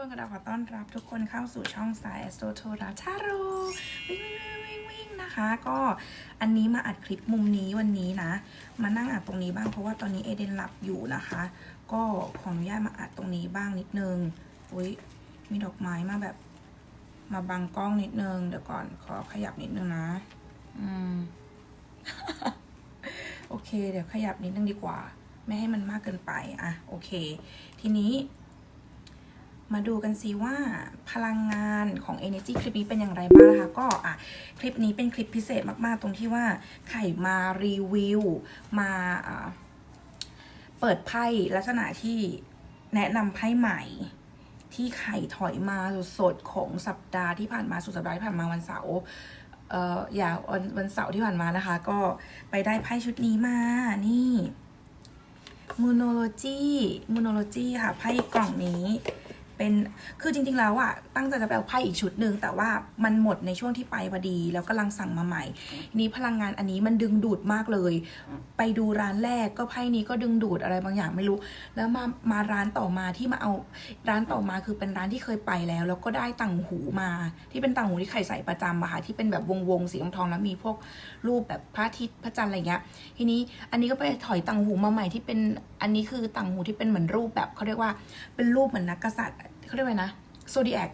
ค่ะทุกคนกระดาขอต้อนรับทุกคนเข้าสู่ช่องสายแอสโตโทราชาโรวิ่งวิ่งวิ่งวิ่งนะคะ ก็อันนี้มาอัดคลิปมุมนี้วันนี้นะ มานั่งอัดตรงนี้บ้างเพราะว่าตอนนี้เอเดนหลับอยู่นะคะ ก็ขออนุญาตมาอัดตรงนี้บ้างนิดนึงอุ้ยมีดอกไม้มาแบบ มาบังกล้องนิดนึงเดี๋ยวก่อนขอขยับนิดนึงนะ อืมโอเค เดี๋ยวขยับนิดนึงดีกว่า ไม่ให้มันมากเกินไป อะ โอเค ทีนี้ มาดูกันซิว่าพลังงานของ Energy คลิปนี้เป็นอย่างไรบ้างนะคะ ก็อะคลิปนี้เป็นคลิปพิเศษมาก ๆ ตรงที่ว่าไข่มารีวิวมาอ่าเปิดไพ่ลักษณะที่แนะนำไพ่ใหม่ ที่ไข่ถอยมาสดๆของสัปดาห์ที่ผ่านมาสุดสัปดาห์ที่ผ่านมาวันเสาร์เอ่ออย่าวันวันเสาร์ที่ผ่านมานะคะ ก็ไปได้ไพ่ชุดนี้มานี่มูโนโลจีมูโนโลจีค่ะไพ่กล่องนี้ เป็นคือจริง ๆ แล้วอะตั้งใจจะไปเอาไพ่อีกชุดหนึ่งแต่ว่ามันหมดในช่วงที่ไปพอดี แล้วกำลังสั่งมาใหม่ทีนี้พลังงานอันนี้มันดึงดูดมากเลย ไปดูร้านแรกก็ไพ่นี้ก็ดึงดูดอะไรบางอย่างไม่รู้ แล้วมามาร้านต่อมาที่มาเอาร้านต่อมาคือเป็นร้านที่เคยไปแล้ว แล้วก็ได้ต่างหูมา ที่เป็นต่างหูที่ไข่ใส่ประจำอะค่ะที่เป็นแบบวงๆสีทองๆแล้วมีพวกรูปแบบพระอาทิตย์พระจันทร์อะไรเงี้ยทีนี้อันนี้ก็ไปถอยต่างหูมาใหม่ที่เป็นอันนี้คือต่างหูที่เป็นเหมือนรูปแบบเขาเรียกว่าเป็นรูปเหมือนนักกษัตริย์ เขาเรียกว่านะโซดีแอค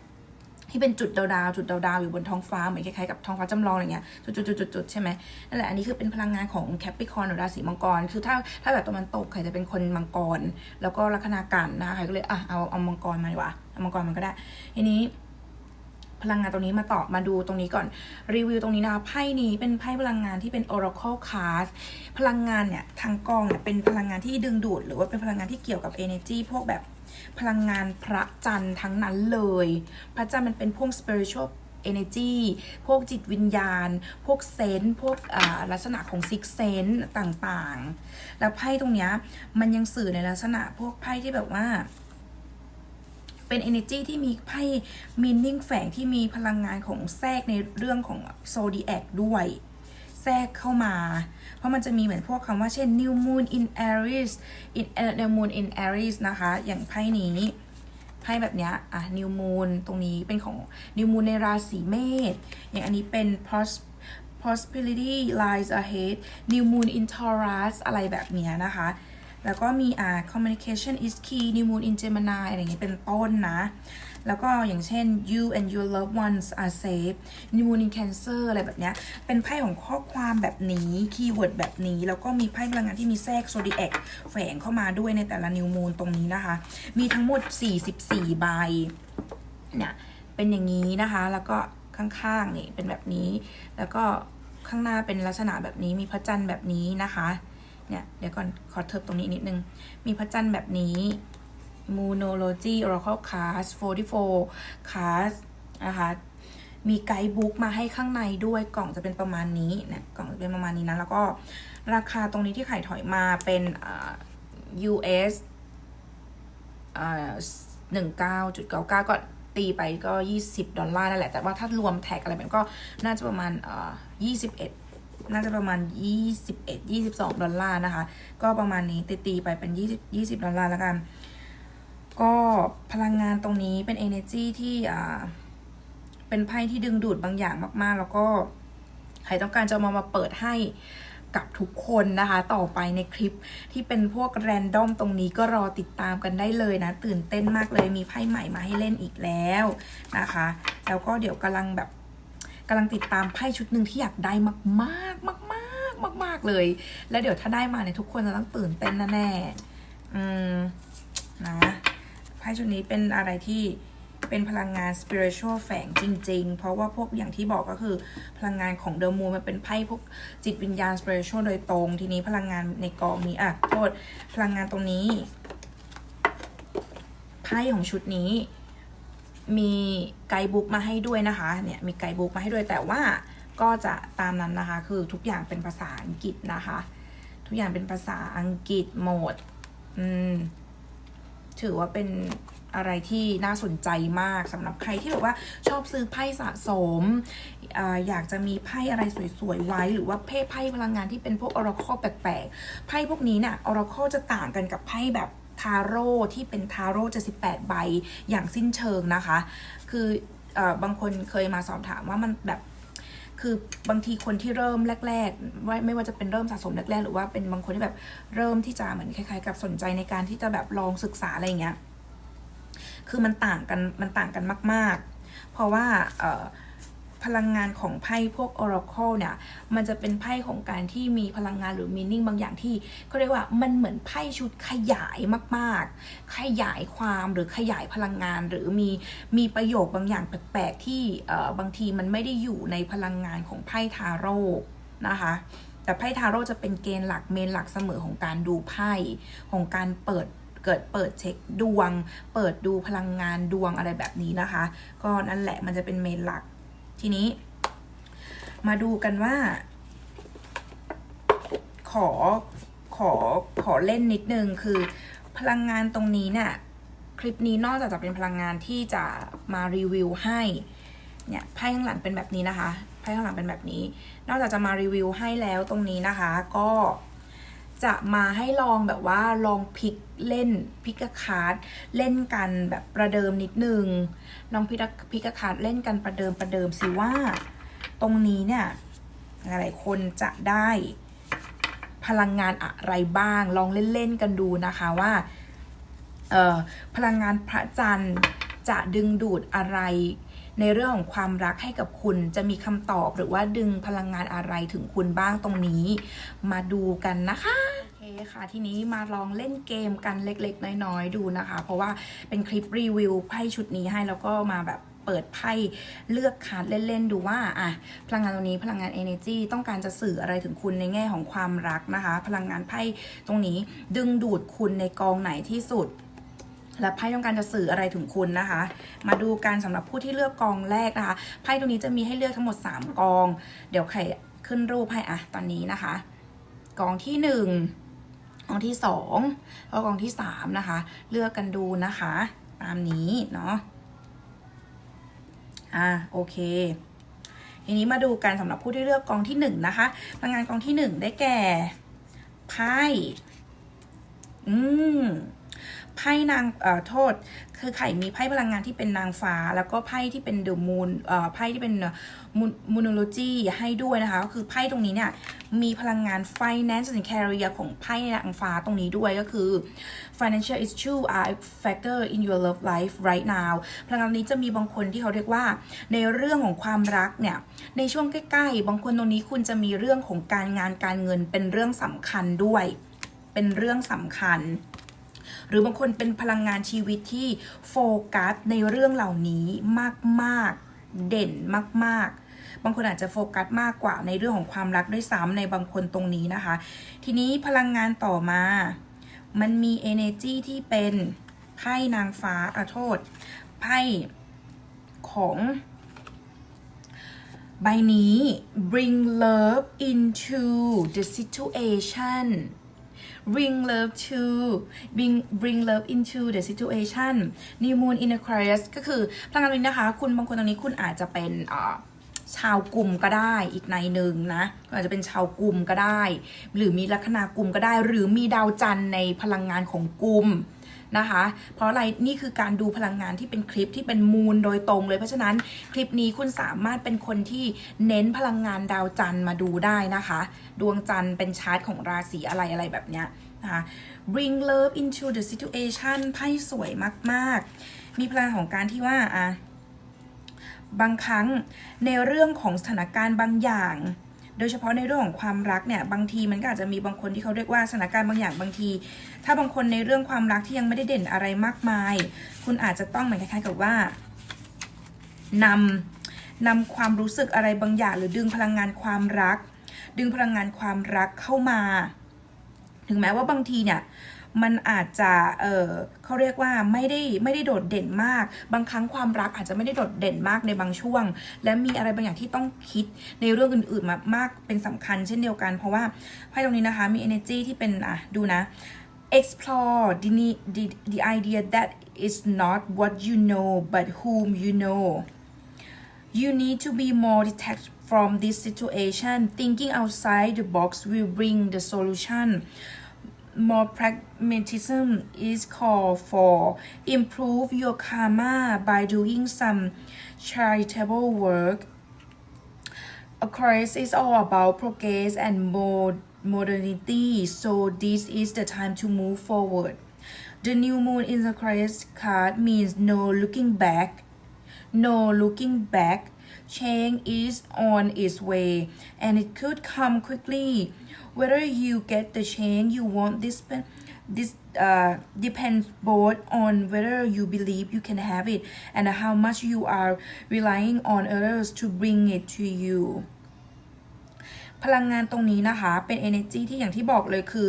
ที่เป็นจุดดาวๆจุดดาวๆอยู่บนท้องฟ้าเหมือนคล้ายๆกับท้องฟ้าจำลองอะไรเงี้ยจุดๆๆๆใช่ไหมนั่นแหละอันนี้คือเป็นพลังงานของแคปริคอนหรือราศีมังกร คือถ้าถ้าแบบตะวันตกใครจะเป็นคนมังกร แล้วก็ลัคนากันนะคะใครก็เลยอะเอาเอามังกรมาดีกว่าเอามังกรมันก็ได้ทีนี้ พลังงานตรงนี้มาต่อมาดูตรงนี้ก่อนรีวิวตรงนี้นะคะไพ่นี้เป็นไพ่พลังงานที่เป็น Oracle Card พลังงานเนี่ยทางกองเนี่ยเป็นพลังงานที่ดึงดูด หรือว่าเป็นพลังงานที่เกี่ยวกับ energy พวกแบบ พลังงานพระจันทร์ทั้งนั้นเลย พระจันทร์มันเป็นพวก spiritual energy พวกจิตวิญญาณ พวกเซนส์พวกลักษณะของ six sense ต่างๆ แล้วไพ่ตรงเนี้ยมันยังสื่อในลักษณะพวกไพ่ที่แบบว่า เป็น energy ที่มีไพ่ meaning แฝงที่มีพลังงานของแทรกในเรื่องของ zodiac ด้วย ทรกเข้ามา เพราะมันจะมีเหมือนพวกคำว่าเช่น new moon in Aries in uh, new moon in Aries นะคะ อย่างไพ่นี้ไพ่แบบเนี้ยอะ new moon ตรงนี้เป็นของ new moon ในราศีเมษอย่างอันนี้เป็น pros prosperity lies ahead new moon in Taurus อะไรแบบเนี้ยนะคะ แล้วก็มีอ่า communication is key new moon in Gemini อะไรอย่างเงี้ยเป็นต้นนะ แล้วก็อย่างเช่น you and your loved ones are safe new moon in Cancer อะไรแบบเนี้ย เป็นไพ่ของข้อความแบบนี้ คีย์เวิร์ดแบบนี้ แล้วก็มีไพ่พลังงานที่มีแทรก zodiac แฝงเข้ามาด้วยในแต่ละ new moon ตรงนี้นะคะ มีทั้งหมด 44 ใบ เนี่ย เป็นอย่างนี้นะคะ แล้วก็ข้างๆ นี่ เป็นแบบนี้ แล้วก็ข้างหน้าเป็นลักษณะแบบนี้ มีพระจันทร์แบบนี้นะคะ เนี่ย เดี๋ยวก่อน ขอเทิบตรงนี้นิดนึง มีพระจันทร์แบบนี้ Moonology Oracle Cast 44 Cast นะคะมีไกด์บุ๊กมาให้ข้างในด้วยกล่องจะเป็นประมาณนี้นี่ยกล่องจะเป็นประมาณนี้นะ แล้วก็ราคาตรงนี้ที่ไข่ถอยมาเป็นอ่า US อ่าหนึ่งเก้าจุดเก้าเก้าก็ตีไปก็ยี่สิบดอลลาร์นั่นแหละ แต่ว่าถ้ารวมแท็กอะไรมันก็น่าจะประมาณอ่อยี่สิบเอ็ดน่าจะประมาณยี่สิบเอ็ดยี่สิบสองดอลลาร์นะคะ ก็ประมาณนี้ตีตีไปเป็นยี่สิบยี่สิบดอลลาร์แล้วกัน ก็พลังงานตรงนี้เป็น energy ที่อ่าเป็นไพ่ที่ดึงดูดบางอย่างมาก ๆ แล้วก็ใครต้องการจะมามาเปิดให้กับทุกคนนะคะ ต่อไปในคลิปที่เป็นพวกแรนดอมตรงนี้ก็รอติดตามกันได้เลยนะ ตื่นเต้นมากเลยมีไพ่ใหม่มาให้เล่นอีกแล้วนะคะ แล้วก็เดี๋ยวกำลังแบบกำลังติดตามไพ่ชุดหนึ่งที่อยากได้มากๆมากๆมากๆมากเลย แล้วเดี๋ยวถ้าได้มาเนี่ยทุกคนจะต้องตื่นเต้นแน่ๆอืมนะ พ่ชุดนี้เป็นอะไรที่เป็นพลังงาน spiritual แฝงจริง ๆ เพราะว่าพวกอย่างที่บอกก็คือพลังงานของเดอะมูนมันเป็นไพ่พวกจิตวิญญาณ spiritual โดยตรง ทีนี้พลังงานในกองนี้อะโทษพลังงานตรงนี้ไพ่ของชุดนี้ มีไกด์บุ๊กมาให้ด้วยนะคะเนี่ยมีไกด์บุ๊กมาให้ด้วยแต่ว่าก็จะตามนั้นนะคะ คือทุกอย่างเป็นภาษาอังกฤษนะคะ ทุกอย่างเป็นภาษาอังกฤษหมด อืม ถือว่าเป็นอะไรที่น่าสนใจมากสำหรับใครที่แบบว่าชอบซื้อไพ่สะสมอาอยากจะมีไพ่อะไรสวยๆไว้ หรือว่าเพ่ไพ่พลังงานที่เป็นพวก Oracle แปลกๆไพ่พวกนี้เนี่ย Oracle จะต่างกันกับไพ่แบบทาโร่ที่เป็นทาโร่78ใบอย่างสิ้นเชิงนะคะ คือเออบางคนเคยมาสอบถามว่ามันแบบ คือบางทีคนที่เริ่มแรกๆว่าไม่ว่าจะเป็นเริ่มสะสมแรกๆ หรือว่าเป็นบางคนที่แบบเริ่มที่จะเหมือนคล้ายๆ กับสนใจในการที่จะแบบลองศึกษาอะไรอย่างเงี้ย คือมันต่างกันมันต่างกันมาก ๆ เพราะว่าเอ่อ พลังงานของไพ่พวก Oracle เนี่ย มันจะเป็นไพ่ของการที่มีพลังงานหรือมีนิ่งบางอย่างที่เขาเรียกว่ามันเหมือนไพ่ชุดขยายมาก ๆ ขยายความหรือขยายพลังงานหรือมีมีประโยคบางอย่างแปลก ๆ ที่บางทีมันไม่ได้อยู่ในพลังงานของไพ่ทาโร่นะคะแต่ไพ่ทาโร่จะเป็นเกณฑ์หลักเมนหลักเสมอของการดูไพ่ของการเปิดเกิดเปิดเช็คดวง เปิดดูพลังงานดวงอะไรแบบนี้นะคะ ก็นั่นแหละมันจะเป็นเมนหลัก ทีนี้ มาดูกันว่า ขอขอขอเล่นนิดนึงคือพลังงานตรงนี้เนี่ยคลิปนี้นอกจากจะเป็นพลังงานที่จะมารีวิวให้เนี่ยไพ่ข้างหลังเป็นแบบนี้นะคะไพ่ข้างหลังเป็นแบบนี้ นอกจากจะมารีวิวให้แล้วตรงนี้นะคะ ก็ จะมาให้ลองแบบว่าลองพลิกเล่นพิกคาร์ดเล่นกันแบบประเดิมนิดนึง ลองพิกพิกคาร์ดเล่นกันประเดิมประเดิมสิว่า ตรงนี้เนี่ยหลายคนจะได้พลังงานอะไรบ้าง ลองเล่นๆกันดูนะคะว่าพลังงานพระจันทร์จะดึงดูดอะไร ในเรื่องของความรักให้กับคุณจะมีคำตอบหรือว่าดึงพลังงานอะไรถึงคุณบ้างตรงนี้ มาดูกันนะคะโอเคค่ะทีนี้มาลองเล่นเกมกันเล็กๆ น้อยๆ ดูนะคะ เพราะว่าเป็นคลิปรีวิวไพ่ชุดนี้ให้แล้วก็มาแบบเปิดไพ่เลือกคาร์ดเล่นๆ ดูว่าอะพลังงานตรงนี้พลังงาน energy ต้องการจะสื่ออะไรถึงคุณในแง่ของความรักนะคะ พลังงานไพ่ตรงนี้ดึงดูดคุณในกองไหนที่สุด และไพ่ต้องการจะสื่ออะไรถึงคุณนะคะ มาดูกันสำหรับผู้ที่เลือกกองแรกนะคะ ไพ่ตรงนี้จะมีให้เลือกทั้งหมด 3 กอง เดี๋ยวไข่ขึ้นรูปให้อะตอนนี้นะคะ กองที่ 1 กองที่2แล้วกองที่ 3 นะคะ เลือกกันดูนะคะ ตามนี้เนาะ อะโอเค ทีนี้มาดูกันสำหรับผู้ที่เลือกกองที่หนึ่งนะคะพลังงานกองที่หนึ่งได้แก่ไพ่ อืม ไพ่นางเอ่อโทษ คือไข่มีไพ่พลังงานที่เป็นนางฟ้า แล้วก็ไพ่ที่เป็นเดอะมูนเอ่อไพ่ที่เป็นมูนโลจีให้ด้วยนะคะก็คือไพ่ตรงนี้เนี่ยมีพลังงาน finance and career ของไพ่นางฟ้าตรงนี้ด้วยก็คือ financial issue are a factor in your love life right now พลังงานนี้จะมีบางคนที่เขาเรียกว่า ในเรื่องของความรักเนี่ยในช่วงใกล้ๆ บางคนตรงนี้คุณจะมีเรื่องของการงานการเงินเป็นเรื่องสำคัญด้วย เป็นเรื่องสำคัญ หรือบางคนเป็นพลังงานชีวิตที่โฟกัสในเรื่องเหล่านี้มากๆ เด่นมาก ๆบางคนอาจจะโฟกัสมากกว่าในเรื่องของความรักด้วยซ้ำในบางคนตรงนี้นะคะ ทีนี้พลังงานต่อมา มันมี energy ที่เป็นไพ่นางฟ้าอโทษ ไพ่ของใบนี้ bring love into the situation bring love to bring bring love into the situation new moon in Aquarius ก็คือพลังงานนี้นะคะ คุณบางคนตรงนี้คุณอาจจะเป็นชาวกลุ่มก็ได้อีกในหนึ่งนะอาจจะเป็นชาวกลุ่มก็ได้ หรือมีลัคนากลุ่มก็ได้ หรือมีดาวจันทร์ในพลังงานของกลุ่ม นะคะ เพราะอะไรนี่คือการดูพลังงานที่เป็นคลิปที่เป็นมูลโดยตรงเลย เพราะฉะนั้นคลิปนี้คุณสามารถเป็นคนที่เน้นพลังงานดาวจันทร์มาดูได้นะคะ ดวงจันทร์เป็นชาร์ตของราศีอะไรอะไรแบบเนี้ยนะคะ bring love into the situation ไพ่สวยมาก ๆ มีพลังของการที่ว่าอะบางครั้งในเรื่องของสถานการณ์บางอย่าง โดยเฉพาะในเรื่องของความรักเนี่ยบางทีมันก็อาจจะมีบางคนที่เขาเรียกว่าสถานการณ์บางอย่างบางที ถ้าบางคนในเรื่องความรักที่ยังไม่ได้เด่นอะไรมากมาย คุณอาจจะต้องเหมือนคล้ายๆกับว่านำนำความรู้สึกอะไรบางอย่าง หรือดึงพลังงานความรัก ดึงพลังงานความรักเข้ามา ถึงแม้ว่าบางทีเนี่ย มันอาจจะเออเขาเรียกว่าไม่ได้ไม่ได้โดดเด่นมาก บางครั้งความรักอาจจะไม่ได้โดดเด่นมากในบางช่วง และมีอะไรบางอย่างที่ต้องคิดในเรื่องอื่นๆมามากเป็นสำคัญเช่นเดียวกัน เพราะว่าไพ่ตรงนี้นะคะมี energy ที่เป็นอะดูนะ explore the the, the idea that is not what you know but whom you know You need to be more detached from this situation. Thinking outside the box will bring the solution. More pragmatism is called for improve your karma by doing some charitable work Aquarius is all about progress and mod- modernity, so this is the time to move forward. The new moon in the Aquarius card means no looking back. No looking back. Change is on its way, and it could come quickly. Whether you get the change you want, this this uh, depends both on whether you believe you can have it and how much you are relying on others to bring it to you. พลังงานตรงนี้นะคะ เป็น energy ที่อย่างที่บอกเลยคือ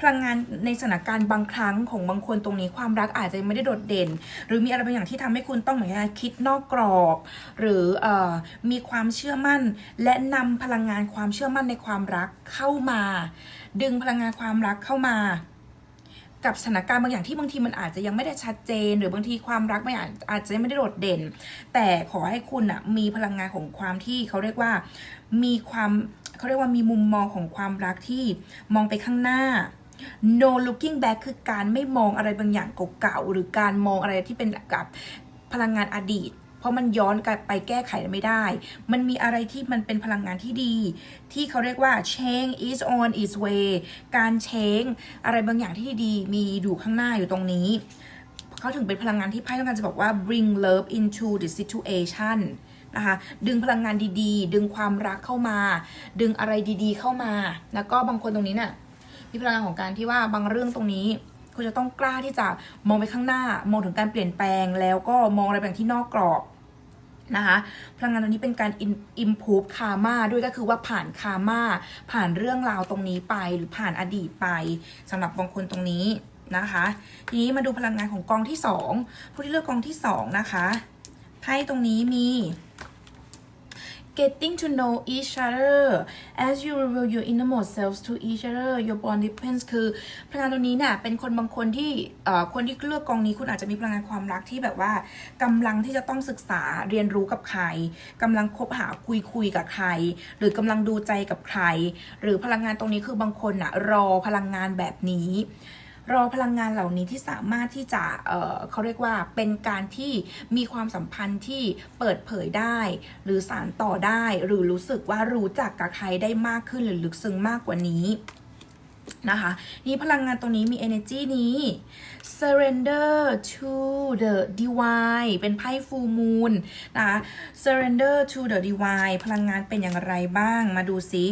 พลังงานในสถานการณ์บางครั้งของบางคนตรงนี้ความรักอาจจะไม่ได้โดดเด่น หรือมีอะไรบางอย่างที่ทำให้คุณต้องเหมือนกันคิดนอกกรอบ หรือออมีความเชื่อมั่น และนำพลังงานความเชื่อมั่นในความรักเข้ามา ดึงพลังงานความรักเข้ามา กับสถานการณ์บางอย่างที่บางทีมันอาจจะยังไม่ได้ชัดเจน หรือบางทีความรักไม่อาจอาจจะไม่ได้โดดเด่น แต่ขอให้คุณอะมีพลังงานของความที่เขาเรียกว่ามีความเขาเรียกว่ามีมุมมองของความรักที่มองไปข้างหน้า no looking back คือการไม่มองอะไรบางอย่างเก่าๆหรือการมองอะไรที่เป็นกับพลังงานอดีต เพราะมันย้อนกลับไปแก้ไขไม่ได้ มันมีอะไรที่มันเป็นพลังงานที่ดี ที่เขาเรียกว่า change is on its way การ change อะไรบางอย่างที่ดีมีอยู่ข้างหน้าอยู่ตรงนี้ เขาถึงเป็นพลังงานที่ไพ่ต้องการจะบอกว่า bring love into the situation นะคะดึงพลังงานดีๆ ดึงความรักเข้ามา ดึงอะไรดีๆเข้ามา แล้วก็บางคนตรงนี้เนี่ยมีพลังงานของการที่ว่าบางเรื่องตรงนี้ คุณจะต้องกล้าที่จะมองไปข้างหน้า มองถึงการเปลี่ยนแปลง แล้วก็มองอะไรแบบที่นอกกรอบนะคะพลังงานตรงนี้เป็นการ improve karma ด้วยก็คือว่าผ่าน karma ผ่านเรื่องราวตรงนี้ไป หรือผ่านอดีตไปสำหรับบางคนตรงนี้นะคะ ทีนี้มาดูพลังงานของกองที่ 2 ผู้ที่เลือกกองที่ 2 นะคะไพ่ตรงนี้มี getting to know each other as you reveal your innermost selves to each other your bond depends คือพลังงานตรงนี้เนี่ยเป็นคนบางคนที่เอ่อคนที่เลือกกองนี้คุณอาจจะมีพลังงานความรักที่แบบว่ากำลังที่จะต้องศึกษาเรียนรู้กับใครกำลังคบหาคุยคุยกับใคร หรือกำลังดูใจกับใคร หรือพลังงานตรงนี้คือบางคนอะรอพลังงานแบบนี้ รอพลังงานเหล่านี้ที่สามารถที่จะเเขาเรียกว่าเป็นการที่มีความสัมพันธ์ที่เปิดเผยได้ หรือสารต่อได้ หรือรู้สึกว่ารู้จักกับใครได้มากขึ้นหรือลึกซึ้งมากกว่านี้นะคะนี่พลังงานตรงนี้มี energy นี้ surrender to the divine เป็นไพ่ full moon นะคะ surrender to the divine พลังงานเป็นอย่างไรบ้างมาดูซิ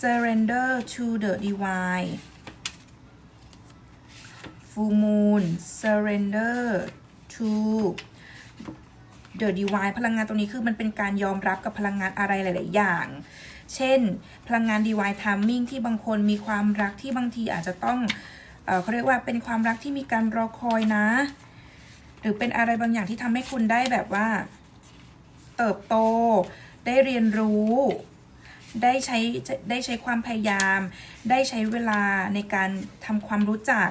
surrender to the divine full moon surrender to the divine พลังงานตรงนี้คือมันเป็นการยอมรับกับพลังงานอะไรหลาย ๆ อย่าง เช่น พลังงาน divine timing ที่บางคนมีความรักที่บางทีอาจจะต้องเอเขาเรียกว่าเป็นความรักที่มีการรอคอยนะ หรือเป็นอะไรบางอย่างที่ทำให้คุณได้แบบว่า เติบโต ได้เรียนรู้ได้ใช้ได้ใช้ความพยายาม ได้ใช้เวลาในการทำความรู้จัก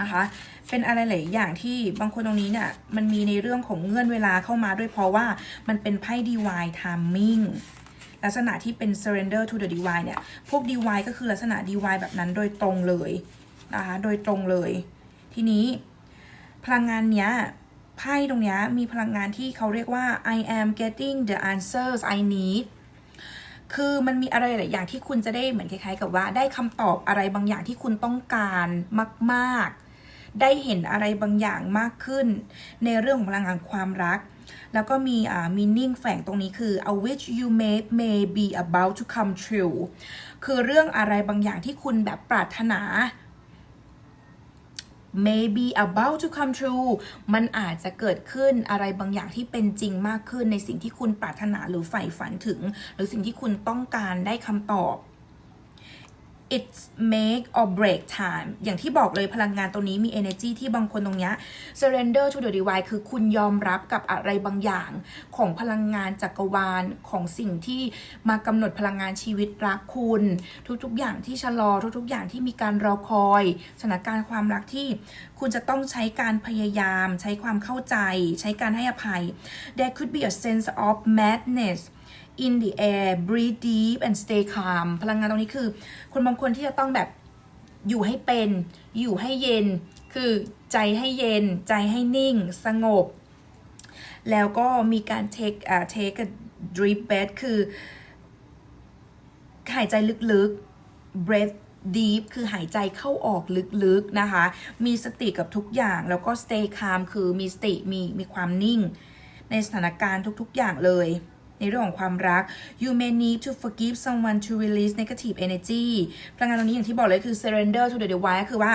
นะคะ เป็นอะไรหลายอย่างที่บางคนตรงนี้เนี่ยมันมีในเรื่องของเงื่อนเวลาเข้ามาด้วยเพราะว่ามันเป็นไพ่ divine timing ลักษณะที่เป็น surrender to the divine เนี่ย พวก divine ก็คือลักษณะ divine แบบนั้นโดยตรงเลยนะคะ โดยตรงเลย ทีนี้พลังงานเนี้ยไพ่ตรงเนี้ยมีพลังงานที่เขาเรียกว่า I am getting the answers I need คือมันมีอะไรหลายอย่างที่คุณจะได้เหมือนคล้ายๆ กับว่าได้คำตอบอะไรบางอย่างที่คุณต้องการมาก ๆ ได้เห็นอะไรบางอย่างมากขึ้น ในเรื่องของพลังงานความรัก แล้วก็มีอ่า meaning แฝงตรงนี้คือ a which you may may be about to come true คือเรื่องอะไรบางอย่างที่คุณแบบปรารถนา maybe about to come true มันอาจจะเกิดขึ้นอะไรบางอย่างที่เป็นจริงมากขึ้นในสิ่งที่คุณปรารถนาหรือใฝ่ฝันถึง หรือสิ่งที่คุณต้องการได้คำตอบ it's make or break time อย่างที่บอกเลยพลังงานตรงนี้มี energy ที่บางคนตรงเนี้ย surrender to the divine คือคุณยอมรับกับอะไรบางอย่าง ของพลังงานจักรวาลของสิ่งที่มากำหนดพลังงานชีวิตรักคุณ ทุกๆ อย่างที่ชะลอทุกๆ อย่างที่มีการรอคอยสถานการณ์ความรักที่คุณจะต้องใช้การพยายาม ใช้ความเข้าใจ ใช้การให้อภัย there could be a sense of madness in the air breathe deep and stay calm พลังงานตรงนี้คือ คนบางคนที่จะต้องแบบอยู่ให้เป็น อยู่ให้เย็น คือใจให้เย็น ใจให้นิ่ง สงบ แล้วก็มีการ take อ่า take a deep breath คือหายใจลึกๆ breath deep คือหายใจเข้าออกลึกๆนะคะ มีสติกับทุกอย่างแล้วก็ stay calm คือมีสติมีมีความนิ่ง ในสถานการณ์ทุกๆอย่างเลย ในเรื่องของความรัก you may need to forgive someone to release negative energy พลังงานตรงนี้อย่างที่บอกเลยคือ surrender to the divine ก็คือว่า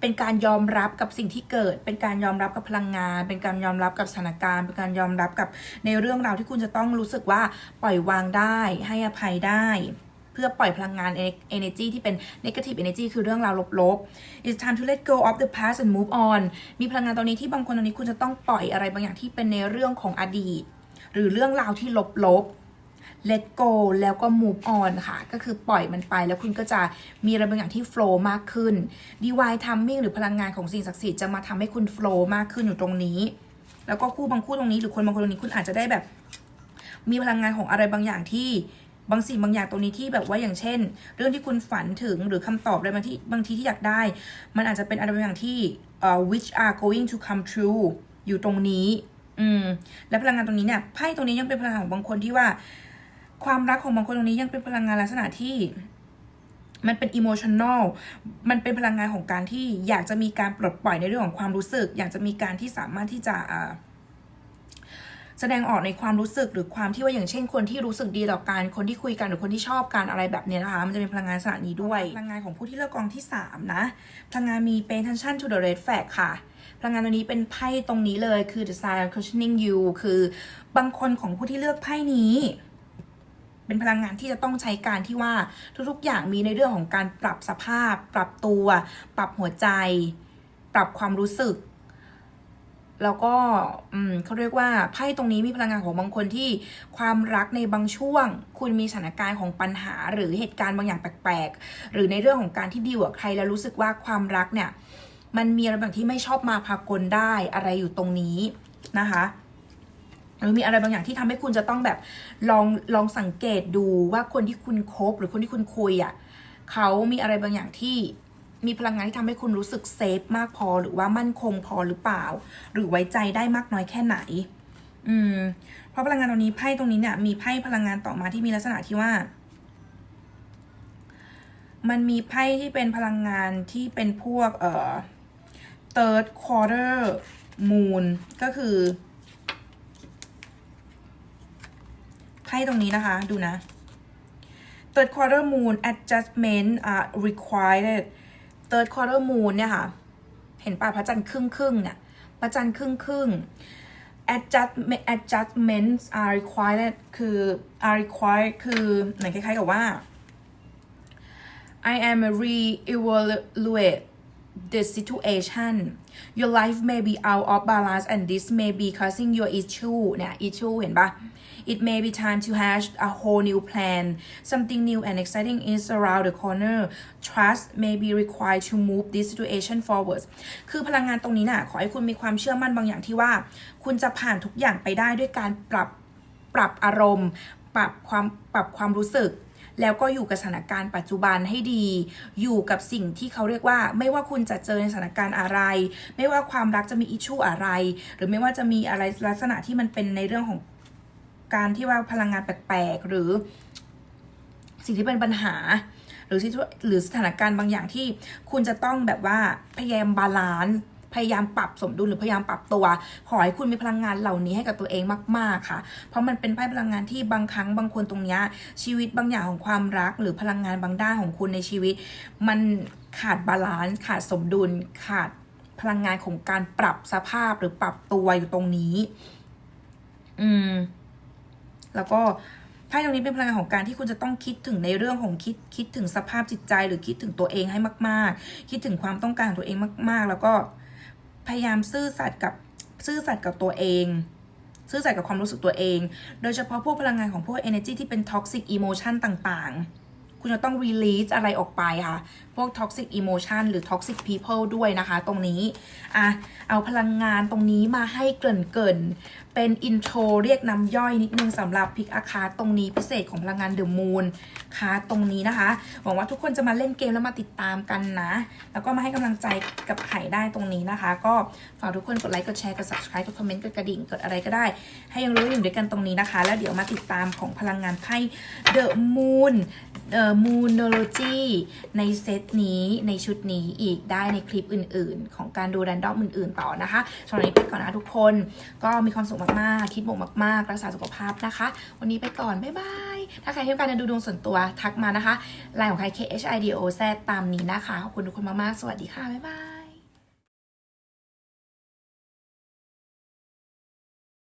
เป็นการยอมรับกับสิ่งที่เกิด เป็นการยอมรับกับพลังงาน เป็นการยอมรับกับสถานการณ์ เป็นการยอมรับกับในเรื่องราวที่คุณจะต้องรู้สึกว่าปล่อยวางได้ ให้อภัยได้ เพื่อปล่อยพลังงาน energy ที่เป็น negative energy คือเรื่องราวลบๆ it's time to let go of the past and move on มีพลังงานตรงนี้ที่บางคนตรงนี้คุณจะต้องปล่อยอะไรบางอย่างที่เป็นในเรื่องของอดีต หรือเรื่องราวที่ลบๆ let go แล้วก็ move on ค่ะ ก็คือปล่อยมันไปแล้วคุณก็จะมีอะไรบางอย่างที่ flow มากขึ้น divine timing หรือพลังงานของสิ่งศักดิ์สิทธิ์จะมาทำให้คุณ flow มากขึ้นอยู่ตรงนี้ แล้วก็คู่บางคู่ตรงนี้หรือคนบางคนตรงนี้คุณอาจจะได้แบบ มีพลังงานของอะไรบางอย่างที่บางสิ่งบางอย่างตรงนี้ที่แบบว่าอย่างเช่น เรื่องที่คุณฝันถึงหรือคำตอบอะไรบางที่บางทีที่อยากได้ มันอาจจะเป็นอะไรบางอย่างที่เอ่อ which are going to come true อยู่ตรงนี้ อืม และพลังงานตรงนี้เนี่ยไพ่ตรงนี้ยังเป็นพลังงานของบางคนที่ว่า ความรักของบางคนตรงนี้ยังเป็นพลังงานลักษณะที่ มันเป็นอิโมชันแนลมันเป็นพลังงานของการที่อยากจะมีการปลดปล่อยในเรื่องของความรู้สึก อยากจะมีการที่สามารถที่จะอ่า แสดงออกในความรู้สึกหรือความที่ว่าอย่างเช่น คนที่รู้สึกดีต่อกันคนที่คุยกันหรือคนที่ชอบกันอะไรแบบเนี้ยนะคะ มันจะเป็นพลังงานลักษณะนี้ด้วย พลังงานของผู้ที่เลือกกองที่ 3 นะ พลังงานมี pay attention to the red flag ค่ะ พลังงานตัวนี้เป็นไพ่ตรงนี้เลยคือ the sign of questioning you คือบางคนของผู้ที่เลือกไพ่นี้เป็นพลังงานที่จะต้องใช้การที่ว่าทุกๆ อย่างมีในเรื่องของการปรับสภาพ ปรับตัว ปรับหัวใจ ปรับความรู้สึก แล้วก็อืมเขาเรียกว่าไพ่ตรงนี้มีพลังงานของบางคนที่ความรักในบางช่วง คุณมีสถานการณ์ของปัญหา หรือเหตุการณ์บางอย่างแปลกๆ หรือในเรื่องของการที่ดีลกับใครแล้วรู้สึกว่าความรักเนี่ยมันมีอะไรบางที่ไม่ชอบมาพากลได้อะไรอยู่ตรงนี้นะคะหรือมีอะไรบางอย่างที่ทำให้คุณจะต้องแบบลองลองสังเกตดูว่าคนที่คุณคบหรือคนที่คุณคุยอะเขามีอะไรบางอย่างที่ มีพลังงานที่ทำให้คุณรู้สึกเซฟมากพอหรือว่ามั่นคงพอหรือเปล่า หรือไว้ใจได้มากน้อยแค่ไหน อืม เพราะพลังงานตรงนี้ไพ่ตรงนี้เนี่ยมีไพ่พลังงานต่อมาที่มีลักษณะที่ว่า มันมีไพ่ที่เป็นพลังงานที่เป็นพวกเอ่อ third quarter moon ก็คือไพ่ตรงนี้นะคะ ดูนะ third quarter moon adjustment are required third quarter moon เนี่ยค่ะ เห็นป่ะพระจันทร์ครึ่งครึ่งเนี่ยพระจันทร์ครึ่งครึ่ง adjustment adjustments are required คือ are required คือเหมือนคล้ายๆกับว่า I am re-evaluate the situation your life may be out of balance and this may be causing your issue เนี่ย issue เห็นปะ it may be time to hash a whole new plan something new and exciting is around the corner trust may be required to move this situation forward คือพลังงานตรงนี้น่ะ ขอให้คุณมีความเชื่อมั่นบางอย่างที่ว่า คุณจะผ่านทุกอย่างไปได้ด้วยการปรับ ปรับอารมณ์ ปรับความ ปรับความรู้สึก แล้วก็อยู่กับสถานการณ์ปัจจุบันให้ดี อยู่กับสิ่งที่เขาเรียกว่า ไม่ว่าคุณจะเจอในสถานการณ์อะไร ไม่ว่าความรักจะมีอิชชูอะไร หรือไม่ว่าจะมีอะไรลักษณะที่มันเป็นในเรื่องของการที่ว่าพลังงานแปลกๆ หรือสิ่งที่เป็นปัญหา หรือที่หรือสถานการณ์บางอย่างที่คุณจะต้องแบบว่าพยายามบาลานซ์ พยายามปรับสมดุลหรือพยายามปรับตัว ขอให้คุณมีพลังงานเหล่านี้ให้กับตัวเองมาก ๆค่ะ เพราะมันเป็นไพ่พลังงานที่บางครั้งบางคนตรงนี้ชีวิตบางอย่างของความรัก หรือพลังงานบางด้านของคุณในชีวิต มันขาดบาลานซ์ขาดสมดุลขาดพลังงานของการปรับสภาพหรือปรับตัวอยู่ตรงนี้ อืม แล้วก็ไพ่ตรงนี้เป็นพลังงานของการที่คุณจะต้องคิดถึงในเรื่องของคิดคิดถึงสภาพจิตใจ หรือคิดถึงตัวเองให้มาก ๆ คิดถึงความต้องการของตัวเองมาก ๆ แล้วก็ พยายามซื่อสัตย์กับซื่อสัตย์กับตัวเอง ซื่อสัตย์กับความรู้สึกตัวเอง โดยเฉพาะพวกพลังงานของพวก energy ที่เป็น toxic emotion ต่างๆ คุณจะต้อง release อะไรออกไปค่ะ พวก toxic emotion หรือ toxic people ด้วยนะคะ ตรงนี้อะเอาพลังงานตรงนี้มาให้เกินเกินเป็นอินโทรเรียกน้ำย่อยนิดนึงสำหรับพิกอาคาตรงนี้พิเศษของพลังงานเดอะมูนคาตรงนี้นะคะ หวังว่าทุกคนจะมาเล่นเกมแล้วมาติดตามกันนะ แล้วก็มาให้กำลังใจกับไข่ได้ตรงนี้นะคะ ก็ฝากทุกคนกดไลค์กดแชร์กด subscribe กดคอมเมนต์กดกระดิ่งกดอะไรก็ได้ ให้ยังรู้อยู่ด้วยกันตรงนี้นะคะ แล้วเดี๋ยวมาติดตามของพลังงานไพ่เดอะมูน เอ่อมูนโดโลจีในเซตนี้ในชุดนี้อีกได้ในคลิปอื่น ๆ ของการดูแรนดอมอื่น ๆ ต่อนะคะสำหรับวันนี้ไปก่อนนะคะทุกคนก็มีความสุขมากๆ คิดบวกมาก ๆ รักษาสุขภาพนะคะ วันนี้ไปก่อน บ๊ายบาย ถ้าใครที่ต้องการจะดูดวงส่วนตัวทักมานะคะไลน์ของใคร K H I D O Z ตามนี้นะคะ ขอบคุณทุกคนมาก ๆ สวัสดีค่ะ บ๊ายบาย